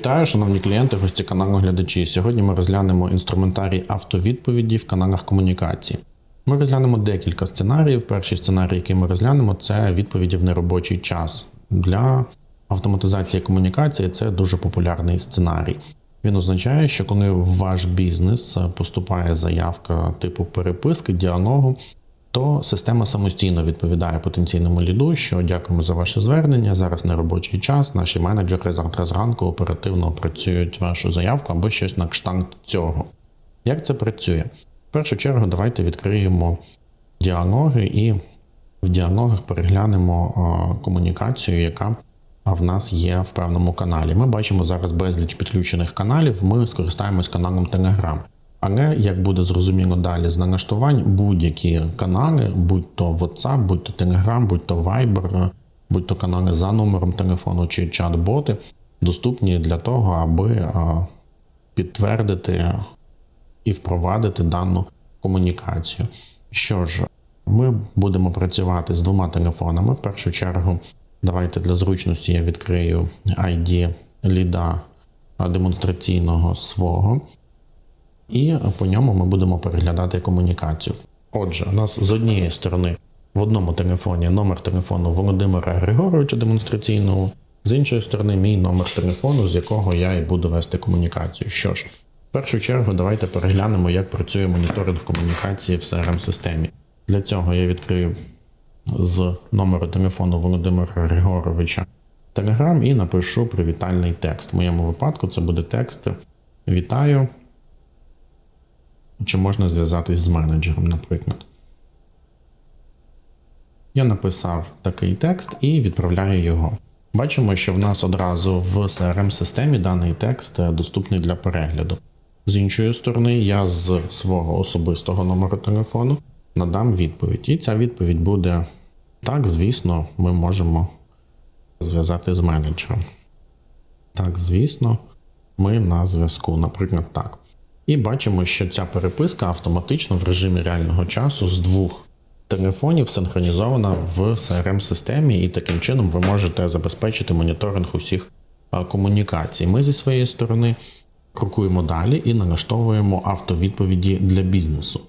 Вітаю, шановні клієнти, гості каналу глядачі. Сьогодні ми розглянемо інструментарій автовідповіді в каналах комунікації. Ми розглянемо декілька сценаріїв. Перший сценарій, який ми розглянемо, це відповіді в неробочий час. Для автоматизації комунікації це дуже популярний сценарій. Він означає, що коли в ваш бізнес поступає заявка типу переписки, діалогу, то система самостійно відповідає потенційному ліду, що дякуємо за ваше звернення. Зараз не робочий час. Наші менеджери завтра зранку оперативно опрацюють вашу заявку або щось на кшталт цього. Як це працює? В першу чергу, давайте відкриємо діалоги і в діалогах переглянемо комунікацію, яка в нас є в певному каналі. Ми бачимо зараз безліч підключених каналів. Ми скористаємось каналом Telegram. Але як буде зрозуміло далі з налаштувань, будь-які канали, будь то WhatsApp, будь то Telegram, будь то Viber, будь то канали за номером телефону чи чат-боти, доступні для того, аби підтвердити і впровадити дану комунікацію. Що ж, ми будемо працювати з двома телефонами. В першу чергу, давайте для зручності я відкрию ID ліда демонстраційного свого і по ньому ми будемо переглядати комунікацію. Отже, у нас з однієї сторони в одному телефоні номер телефону Володимира Григоровича демонстраційного, з іншої сторони, мій номер телефону, з якого я і буду вести комунікацію. Що ж, в першу чергу, давайте переглянемо, як працює моніторинг комунікації в crm системі Для цього я відкрию з номеру телефону Володимира Григоровича Telegram і напишу привітальний текст. В моєму випадку це буде текст Вітаю чи можна зв'язатись з менеджером, наприклад. Я написав такий текст і відправляю його. Бачимо, що в нас одразу в CRM-системі даний текст доступний для перегляду. З іншої сторони, я з свого особистого номеру телефону надам відповідь. І ця відповідь буде: так, звісно, ми можемо зв'язати з менеджером. Так, звісно, ми на зв'язку, наприклад, так. І бачимо, що ця переписка автоматично в режимі реального часу з двох телефонів синхронізована в crm системі і таким чином ви можете забезпечити моніторинг усіх комунікацій. Ми зі своєї сторони крокуємо далі і налаштовуємо автовідповіді для бізнесу.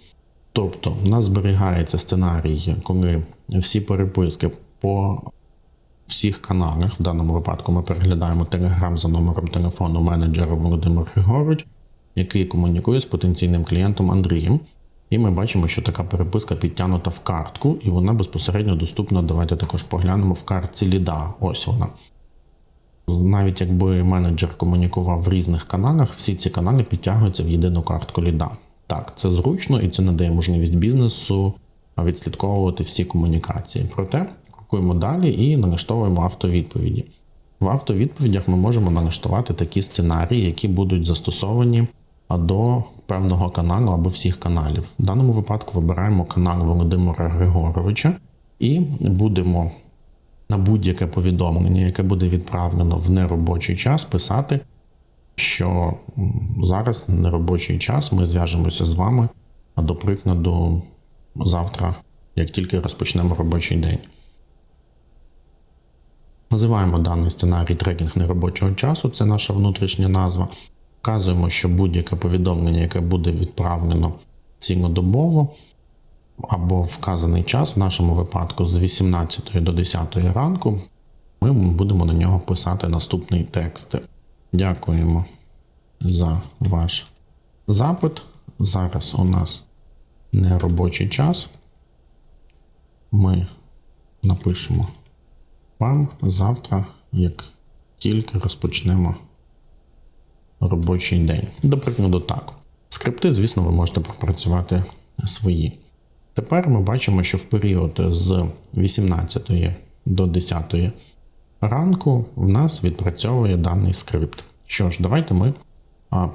Тобто, в нас зберігається сценарій, коли всі переписки по всіх каналах, в даному випадку ми переглядаємо телеграм за номером телефону менеджера Володимир Григорович який комунікує з потенційним клієнтом Андрієм. І ми бачимо, що така переписка підтягнута в картку, і вона безпосередньо доступна. Давайте також поглянемо в картці ліда. Ось вона. Навіть якби менеджер комунікував в різних каналах, всі ці канали підтягуються в єдину картку ліда. Так, це зручно і це надає можливість бізнесу відслідковувати всі комунікації. Проте крокуємо далі і налаштовуємо автовідповіді. В автовідповідях ми можемо налаштувати такі сценарії, які будуть застосовані до певного каналу або всіх каналів. В даному випадку вибираємо канал Володимира Григоровича і будемо на будь-яке повідомлення, яке буде відправлено в неробочий час, писати, що зараз неробочий час ми зв'яжемося з вами, а до прикладу, завтра, як тільки розпочнемо робочий день. Називаємо даний сценарій трекінг неробочого часу, це наша внутрішня назва. Вказуємо, що будь-яке повідомлення, яке буде відправлено цілодобово, або вказаний час, в нашому випадку з 18 до 10 ранку, ми будемо на нього писати наступний текст. Дякуємо за ваш запит. Зараз у нас не робочий час. Ми напишемо вам завтра, як тільки розпочнемо робочий день. До прикладу, так. Скрипти, звісно, ви можете пропрацювати свої. Тепер ми бачимо, що в період з 18 до 10 ранку в нас відпрацьовує даний скрипт. Що ж, давайте ми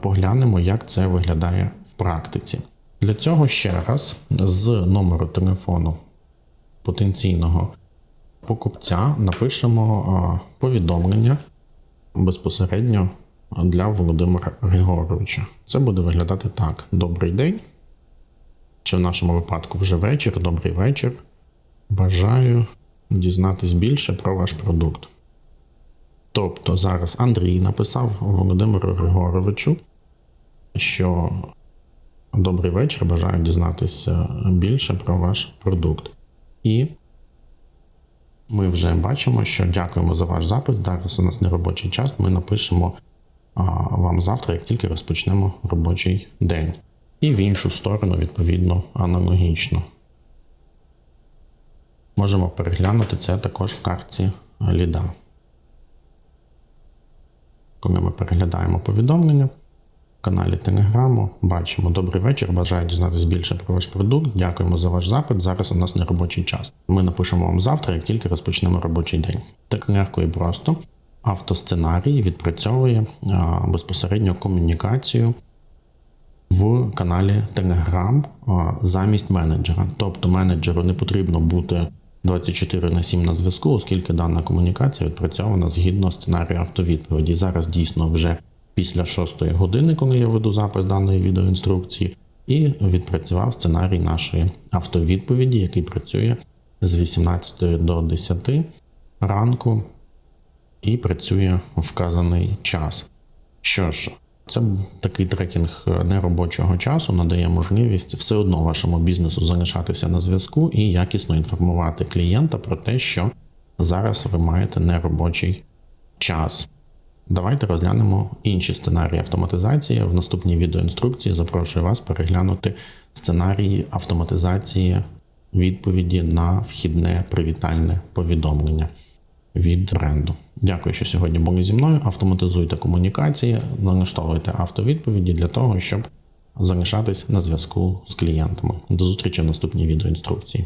поглянемо, як це виглядає в практиці. Для цього ще раз з номеру телефону потенційного покупця напишемо повідомлення безпосередньо для Володимира Григоровича. Це буде виглядати так: Добрий день. Чи в нашому випадку вже вечір, добрий вечір. Бажаю дізнатись більше про ваш продукт. Тобто зараз Андрій написав Володимиру Григоровичу, що добрий вечір, бажаю дізнатися більше про ваш продукт. І ми вже бачимо, що дякуємо за ваш запит. Зараз у нас не робочий час. Ми напишемо вам завтра, як тільки розпочнемо робочий день. І в іншу сторону, відповідно, аналогічно. Можемо переглянути це також в картці ліда. Коли ми переглядаємо повідомлення в каналі Телеграму, бачимо Добрий вечір. Бажаю дізнатися більше про ваш продукт. Дякуємо за ваш запит. Зараз у нас не робочий час. Ми напишемо вам завтра, як тільки розпочнемо робочий день. Так легко і просто. Автосценарій відпрацьовує безпосередньо комунікацію в каналі Telegram замість менеджера. Тобто менеджеру не потрібно бути 24 на 7 на зв'язку, оскільки дана комунікація відпрацьована згідно сценарію автовідповіді. Зараз дійсно вже після 6 години, коли я веду запис даної відеоінструкції, і відпрацював сценарій нашої автовідповіді, який працює з 18 до 10 ранку і працює вказаний час. Що ж, це такий трекінг неробочого часу надає можливість все одно вашому бізнесу залишатися на зв'язку і якісно інформувати клієнта про те, що зараз ви маєте неробочий час. Давайте розглянемо інші сценарії автоматизації. В наступній відеоінструкції запрошую вас переглянути сценарії автоматизації відповіді на вхідне привітальне повідомлення від бренду. Дякую, що сьогодні були зі мною. Автоматизуйте комунікації, налаштовуйте автовідповіді для того, щоб залишатись на зв'язку з клієнтами. До зустрічі в наступній відеоінструкції.